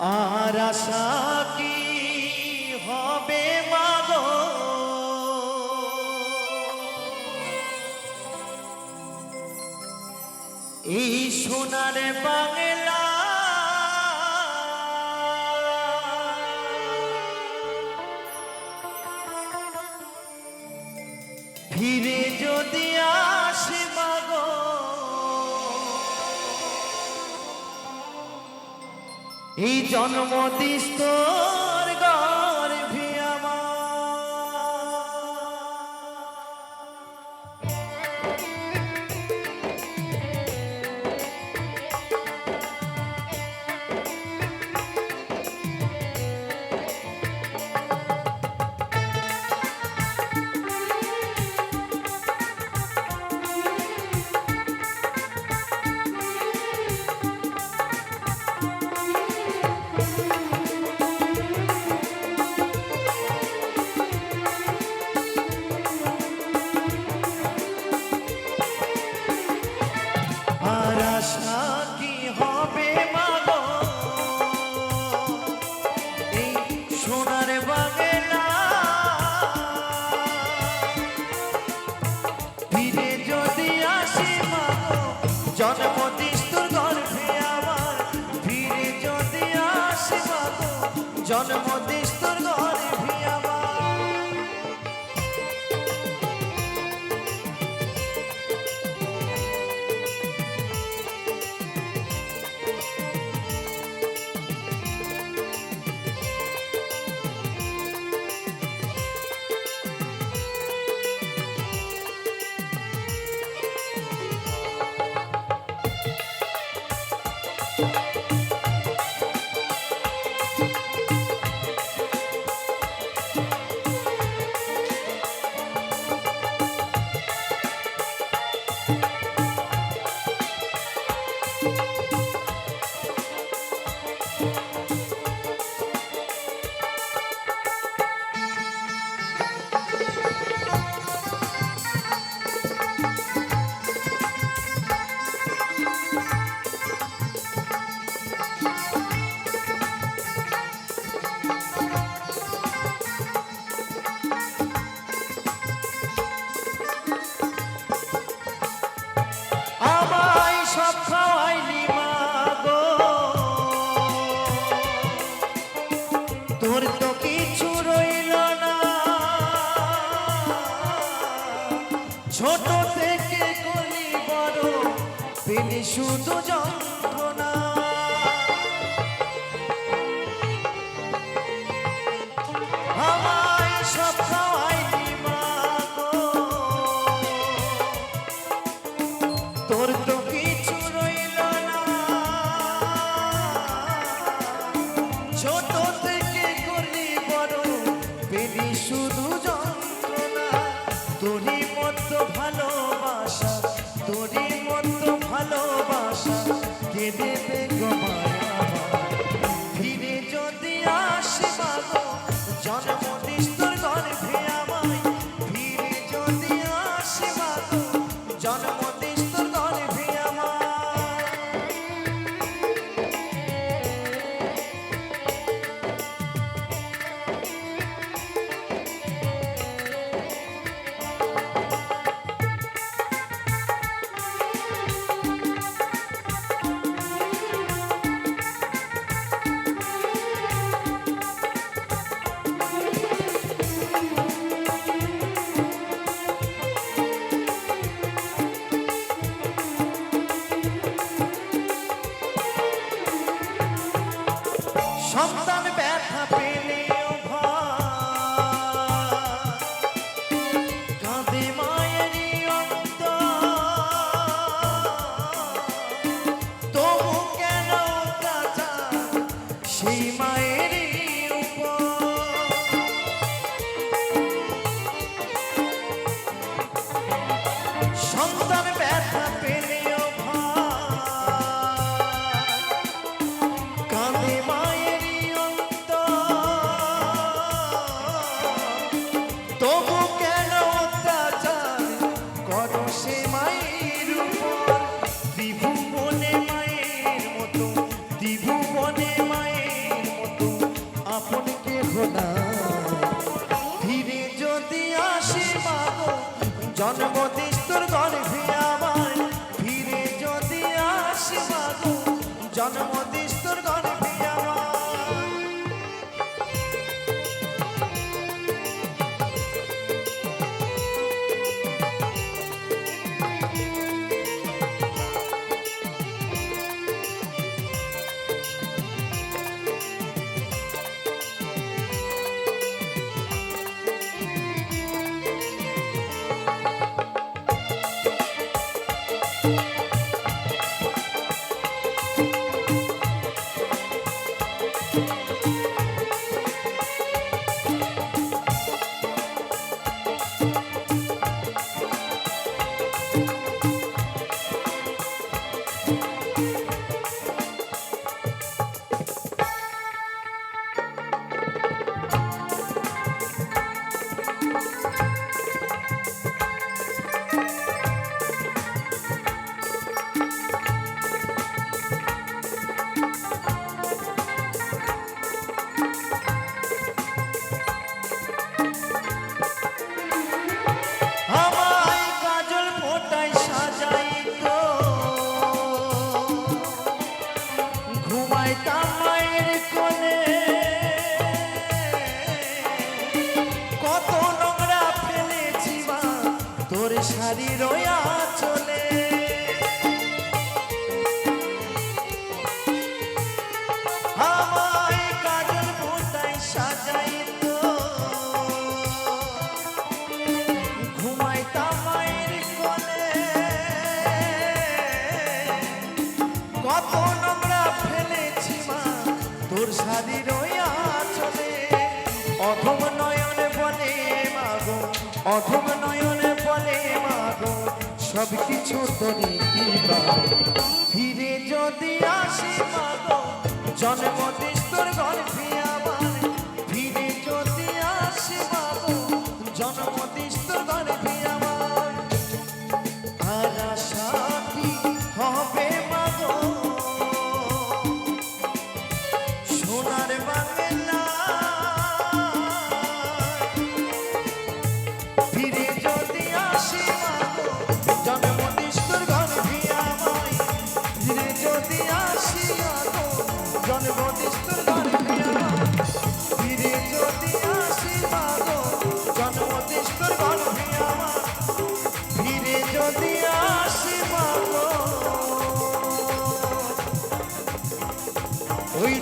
আর আশা কি হবে মাগো? এই সোনার বাংলা এই জন্মদিষ্ট মধ্যে স্তর্গ শুধু যন্ত্রণা। আমায় সব খাওয়াইলি তোর তো কিছু রইল না। ছোট থেকে করলি বড়, পেলি শুধু যন্ত্রণা। তুলি মতো ভালো baby, baby. জন্ম দিস তোর গর্ভে আমায় ফিরে যদি আসি মাগো জন্ম তোর শাড়ি রয়া চলে। কত নোংরা মা, তোর রইয়া চলে। অধম নয়নে বলে মাগো, অধম সব কিছু তরি ফিরে যদি আসি জন্মদিন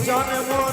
John and Moore.